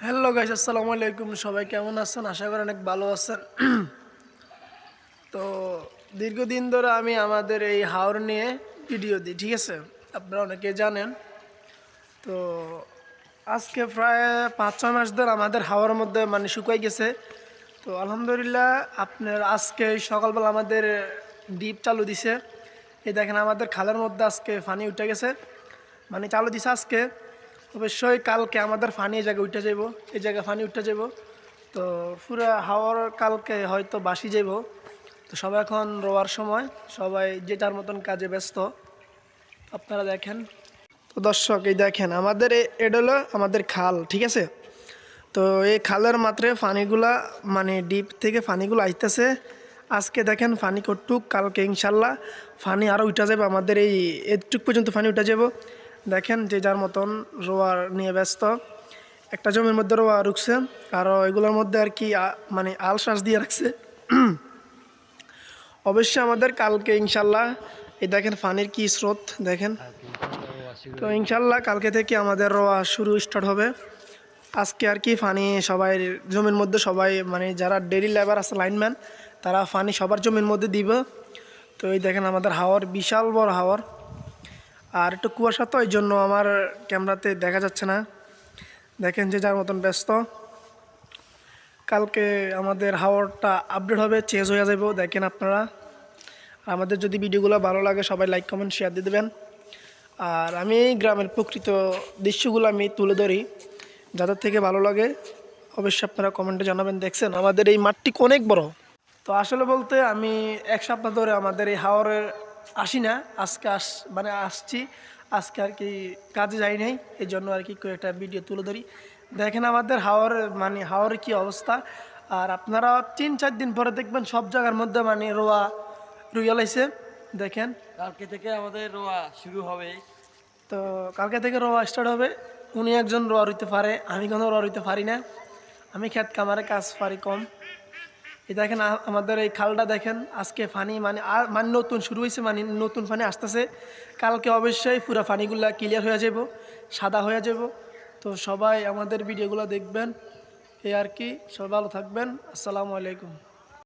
Hello guys, আসসালামু আলাইকুম। সবাই কেমন আছেন? আশা করি অনেক ভালো আছেন। তো দীর্ঘদিন ধরে আমি আমাদের এই হাওর নিয়ে ভিডিও দিই, ঠিক আছে? আপনারা অনেকে জানেন। তো আজকে প্রায় পাঁচ, ছয় মাস ধরে আমাদের হাওয়ার মধ্যে মানে শুকাই গেছে। তো আলহামদুলিল্লাহ আপনার আজকে সকালবেলা আমাদের ডিপ চালু দিছে। এই দেখেন আমাদের খালের মধ্যে আজকে পানি উঠে গেছে। মানে চালু দিছে আজকে। অবশ্যই কালকে আমাদের ফানি এই জায়গায় উঠে যাব এই জায়গায় ফানি উঠে যাব তো পুরো হাওয়ার কালকে হয়তো বাসি যাব তো সবাই এখন রোয়ার সময়। সবাই যে যার মতন কাজে ব্যস্ত। আপনারা দেখেন। তো দর্শক, এই দেখেন, আমাদের এ- এটা হলো আমাদের খাল, ঠিক আছে? তো এই খালের মাত্রে ফানিগুলা মানে ডিপ থেকে ফানিগুলো আইতেছে। আজকে দেখেন ফানি কটুক কালকে ইনশাল্লাহ ফানি আরও উঠা যাবে আমাদের এই এটুক পর্যন্ত ফানি উঠা যাব দেখেন যে যার মতন রোয়ার নিয়ে ব্যস্ত। একটা জমির মধ্যে রোয়া রুখছে, আর এগুলোর মধ্যে আর কি মানে আল শ্বাস দিয়ে রাখছে। অবশ্যই আমাদের কালকে ইনশাল্লাহ, এই দেখেন ফানির কি স্রোত, দেখেন। তো ইনশাল্লাহ কালকে থেকে আমাদের রোয়া শুরু স্টার্ট হবে। আজকে আর কি ফানি সবাই জমির মধ্যে সবাই মানে যারা ডেলি লেবার আছে, লাইনম্যান, তারা ফানি সবার জমির মধ্যে দিব। তো এই দেখেন আমাদের হাওয়ার বিশাল বড় হাওয়ার আর একটু কুয়াশা তো, এই জন্য আমার ক্যামেরাতে দেখা যাচ্ছে না। দেখেন যে যার মতন ব্যস্ত। কালকে আমাদের হাওয়ারটা আপডেট হবে চেঞ্জ হয়ে যাবে দেখেন আপনারা। আমাদের যদি ভিডিওগুলো ভালো লাগে, সবাই লাইক কমেন্ট শেয়ার দিয়ে দেবেন। আর আমি গ্রামের প্রকৃত দৃশ্যগুলো আমি তুলে ধরি। যাদের থেকে ভালো লাগে, অবশ্যই আপনারা কমেন্টে জানাবেন। দেখছেন, আমাদের এই মাঠটি অনেক বড়। তো আসলে বলতে আমি এক সপ্তাহ ধরে আমাদের এই হাওয়ারে আসি না আজকে আস মানে আসছি আজকে আর কি কাজে যাই নাই এই জন্য আর কি একটা ভিডিও তুলে ধরি। দেখেন আমাদের হাওয়ার মানে হাওয়ার কি অবস্থা আর আপনারা তিন চার দিন পরে দেখবেন সব জায়গার মধ্যে মানে রোয়া রুইয়ালাইছে দেখেন। কালকে থেকে আমাদের রোয়া শুরু হবে। তো কালকে থেকে রোয়া স্টার্ট হবে উনি একজন রোয়া রইতে পারে আমি কোনো রোয়া রইতে পারি না। আমি খেত কামারে কাজ পারি কম। এই দেখেন আমাদের এই খালটা দেখেন, আজকে ফানি মানে আর মানে নতুন, শুরু হয়েছে মানে নতুন ফানি আসতেছে। কালকে অবশ্যই পুরো ফানিগুলো ক্লিয়ার হয়ে যাব সাদা হয়ে যাব তো সবাই আমাদের ভিডিওগুলো দেখবেন। এই আর কি, সবাই ভালো থাকবেন। আসসালামু আলাইকুম।